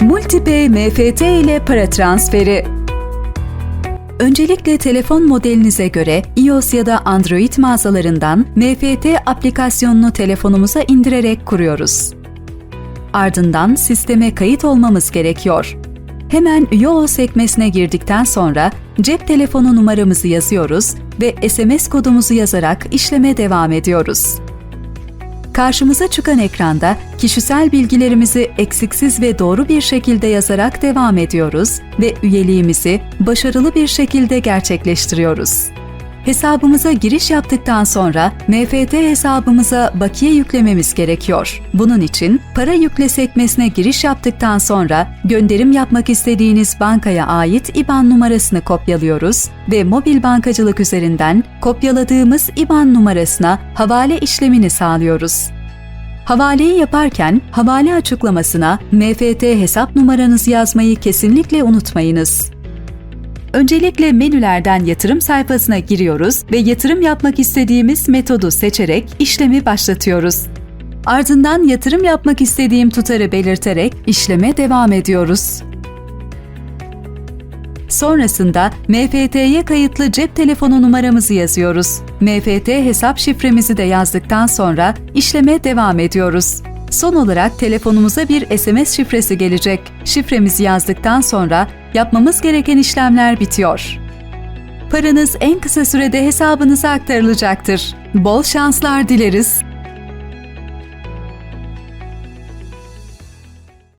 MultiPay MFT ile para transferi. Öncelikle telefon modelinize göre iOS ya da Android mağazalarından MFT aplikasyonunu telefonumuza indirerek kuruyoruz. Ardından sisteme kayıt olmamız gerekiyor. Hemen üye sekmesine girdikten sonra cep telefonu numaramızı yazıyoruz ve SMS kodumuzu yazarak işleme devam ediyoruz. Karşımıza çıkan ekranda kişisel bilgilerimizi eksiksiz ve doğru bir şekilde yazarak devam ediyoruz ve üyeliğimizi başarılı bir şekilde gerçekleştiriyoruz. Hesabımıza giriş yaptıktan sonra MFT hesabımıza bakiye yüklememiz gerekiyor. Bunun için para yükle sekmesine giriş yaptıktan sonra gönderim yapmak istediğiniz bankaya ait IBAN numarasını kopyalıyoruz ve mobil bankacılık üzerinden kopyaladığımız IBAN numarasına havale işlemini sağlıyoruz. Havaleyi yaparken havale açıklamasına MFT hesap numaranızı yazmayı kesinlikle unutmayınız. Öncelikle menülerden yatırım sayfasına giriyoruz ve yatırım yapmak istediğimiz metodu seçerek işlemi başlatıyoruz. Ardından yatırım yapmak istediğim tutarı belirterek işleme devam ediyoruz. Sonrasında MFT'ye kayıtlı cep telefonu numaramızı yazıyoruz. MFT hesap şifremizi de yazdıktan sonra işleme devam ediyoruz. Son olarak telefonumuza bir SMS şifresi gelecek. Şifremizi yazdıktan sonra yapmamız gereken işlemler bitiyor. Paranız en kısa sürede hesabınıza aktarılacaktır. Bol şanslar dileriz.